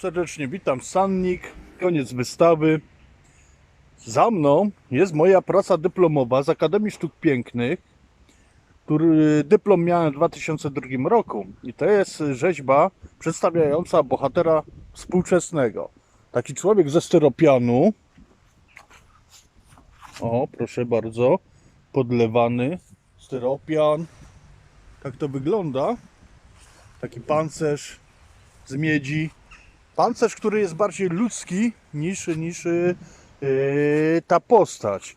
Serdecznie witam, Sannik. Koniec wystawy. Za mną jest moja praca dyplomowa z Akademii Sztuk Pięknych, który dyplom miałem w 2002 roku. I to jest rzeźba przedstawiająca bohatera współczesnego. Taki człowiek ze styropianu. O, proszę bardzo. Podlewany styropian. Tak to wygląda. Taki pancerz z miedzi. Pancerz, który jest bardziej ludzki niż, niż yy, ta postać.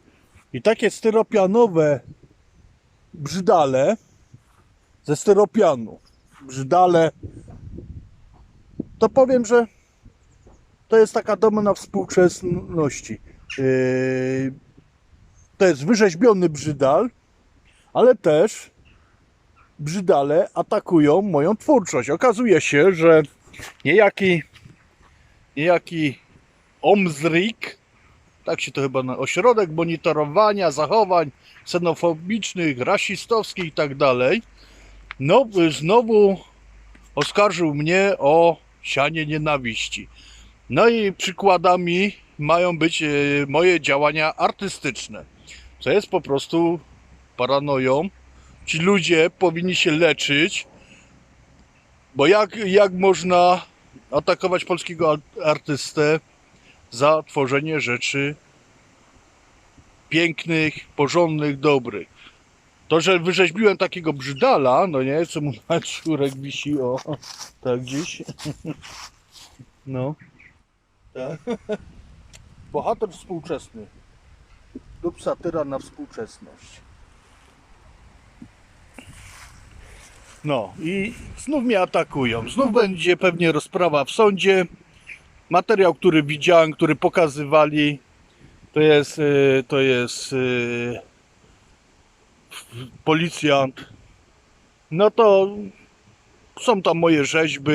I takie styropianowe brzydale ze styropianu. Brzydale. To powiem, że to jest taka domena współczesności. Yy, to jest wyrzeźbiony brzydal, ale też brzydale atakują moją twórczość. Okazuje się, że niejaki, niejaki Omzrik, tak się to chyba na ośrodek monitorowania zachowań ksenofobicznych, rasistowskich i tak dalej, no znowu oskarżył mnie o sianie nienawiści. No i przykładami mają być e, moje działania artystyczne, co jest po prostu paranoją. Ci ludzie powinni się leczyć, bo jak, jak można atakować polskiego ar- artystę za tworzenie rzeczy pięknych, porządnych, dobrych? To, że wyrzeźbiłem takiego brzydala, no nie, co mu na czurek wisi, o, tak gdzieś. No. Tak. Bohater współczesny lub satyra na współczesność. No i znów mnie atakują. Znów będzie pewnie rozprawa w sądzie. Materiał, który widziałem, który pokazywali, to jest, y, to jest y, policjant. No to są tam moje rzeźby,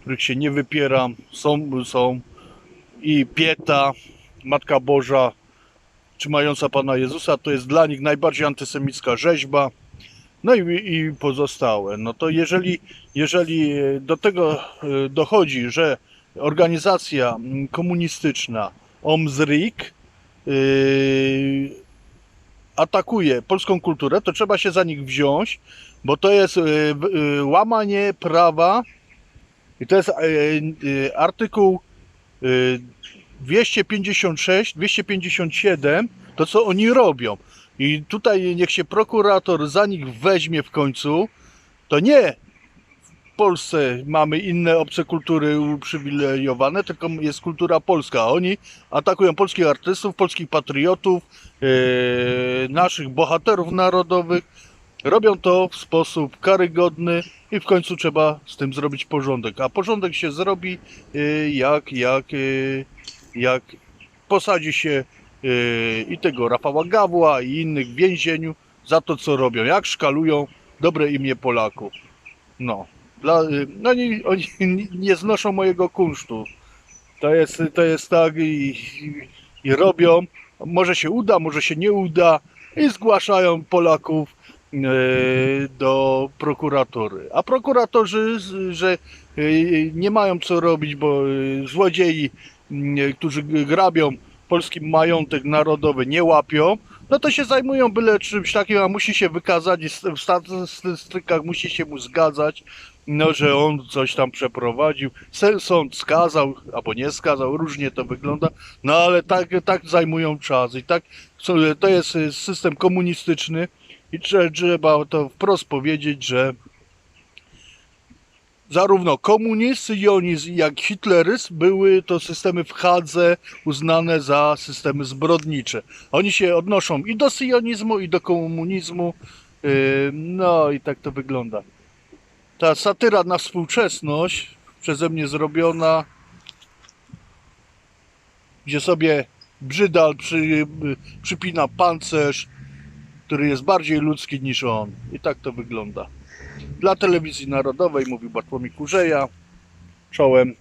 których się nie wypieram. Są, są i Pieta, Matka Boża, trzymająca Pana Jezusa. To jest dla nich najbardziej antysemicka rzeźba. No i, i pozostałe. No to jeżeli, jeżeli do tego e, dochodzi, że organizacja mm, komunistyczna OMZRIK yy, atakuje polską kulturę, to trzeba się za nich wziąć, bo to jest yy, yy, łamanie prawa i to jest artykuł yy, 256, 257, to co oni robią. I tutaj niech się prokurator za nich weźmie w końcu. To nie w Polsce mamy inne obce kultury uprzywilejowane, tylko jest kultura polska. Oni atakują polskich artystów, polskich patriotów, yy, naszych bohaterów narodowych. Robią to w sposób karygodny i w końcu trzeba z tym zrobić porządek. A porządek się zrobi yy, jak, jak, yy, jak posadzi się i tego Rafała Gawła i innych w więzieniu za to, co robią, jak szkalują dobre imię Polaków. No, dla, yy, no oni, oni nie znoszą mojego kunsztu. To jest, to jest tak i, i, i robią. Może się uda, może się nie uda i zgłaszają Polaków yy, do prokuratury. A prokuratorzy, że yy, nie mają co robić, bo yy, złodziei, yy, którzy grabią polski majątek narodowy nie łapią, no to się zajmują byle czymś takim, a musi się wykazać w statystykach musi się mu zgadzać, no, że on coś tam przeprowadził. Sąd skazał albo nie skazał, różnie to wygląda, no ale tak, tak zajmują czas i tak to jest y, system komunistyczny i trze- trzeba to wprost powiedzieć, że zarówno komunizm, jonizm, jak hitleryzm były to systemy w Hadze uznane za systemy zbrodnicze. Oni się odnoszą i do sionizmu, i do komunizmu. Yy, No i tak to wygląda. Ta satyra na współczesność przeze mnie zrobiona, gdzie sobie brzydal przy, przypina pancerz, który jest bardziej ludzki niż on. I tak to wygląda. Dla telewizji narodowej mówił Bartłomiej Kurzeja. Czołem.